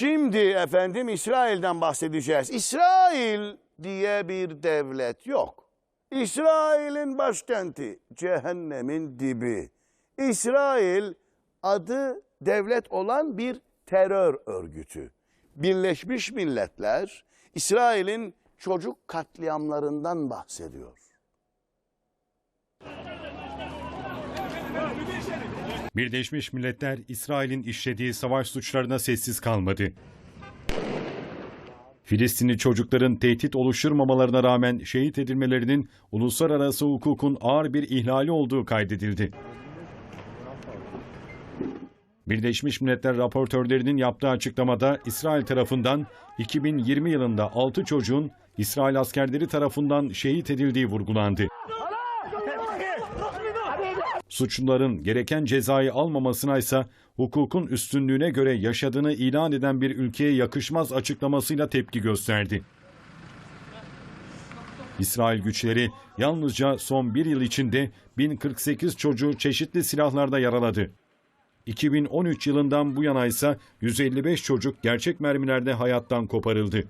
Şimdi efendim İsrail'den bahsedeceğiz. İsrail diye bir devlet yok. İsrail'in başkenti cehennemin dibi. İsrail adı devlet olan bir terör örgütü. Birleşmiş Milletler İsrail'in çocuk katliamlarından bahsediyor. Birleşmiş Milletler İsrail'in işlediği savaş suçlarına sessiz kalmadı. Filistinli çocukların tehdit oluşturmamalarına rağmen şehit edilmelerinin uluslararası hukukun ağır bir ihlali olduğu kaydedildi. Birleşmiş Milletler raportörlerinin yaptığı açıklamada İsrail tarafından 2020 yılında 6 çocuğun İsrail askerleri tarafından şehit edildiği vurgulandı. Suçluların gereken cezayı almamasına ise hukukun üstünlüğüne göre yaşadığını ilan eden bir ülkeye yakışmaz açıklamasıyla tepki gösterdi. İsrail güçleri yalnızca son bir yıl içinde 1048 çocuğu çeşitli silahlarda yaraladı. 2013 yılından bu yana ise 155 çocuk gerçek mermilerde hayattan koparıldı.